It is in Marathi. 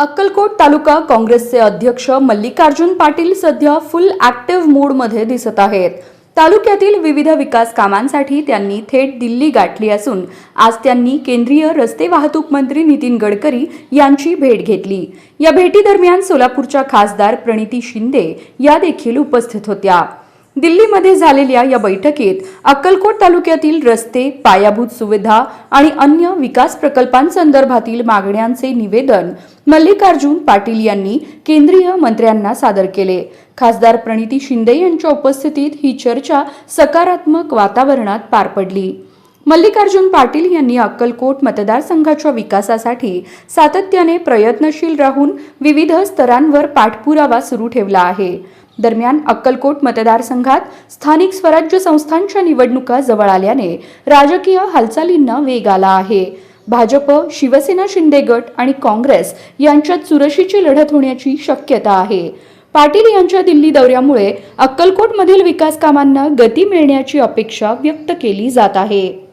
अक्कलकोट तालुका काँग्रेसचे अध्यक्ष मल्लिकार्जुन पाटील सध्या फुल ॲक्टिव्ह मूडमध्ये दिसत आहेत. तालुक्यातील विविध विकास कामांसाठी त्यांनी थेट दिल्ली गाठली असून आज त्यांनी केंद्रीय रस्ते वाहतूक मंत्री नितीन गडकरी यांची भेट घेतली. या भेटीदरम्यान सोलापूरच्या खासदार प्रणिती शिंदे या देखील उपस्थित होत्या. दिल्लीमध्ये झालेल्या या बैठकीत अक्कलकोट तालुक्यातील रस्ते पायाभूत सुविधा आणि अन्य विकास प्रकल्पांसंदर्भातील मागण्यांचे निवेदन मल्लिकार्जुन पाटील यांनी केंद्रीय मंत्र्यांना सादर केले. खासदार प्रणिती शिंदे यांच्या उपस्थितीत ही चर्चा सकारात्मक वातावरणात पार पडली. मल्लिकार्जुन पाटील यांनी अक्कलकोट मतदारसंघाच्या विकासासाठी सातत्याने प्रयत्नशील राहून विविध स्तरांवर पाठपुरावा सुरू ठेवला आहे. दरम्यान अक्कलकोट मतदारसंघात स्थानिक स्वराज्य संस्थांच्या निवडणुका जवळ आल्याने राजकीय हालचालींना वेग आला आहे. भाजप शिवसेना शिंदे गट आणि काँग्रेस यांच्यात चुरशीची लढत होण्याची शक्यता आहे. पाटील यांच्या दिल्ली दौऱ्यामुळे अक्कलकोटमधील विकास कामांना गती मिळण्याची अपेक्षा व्यक्त केली जात आहे.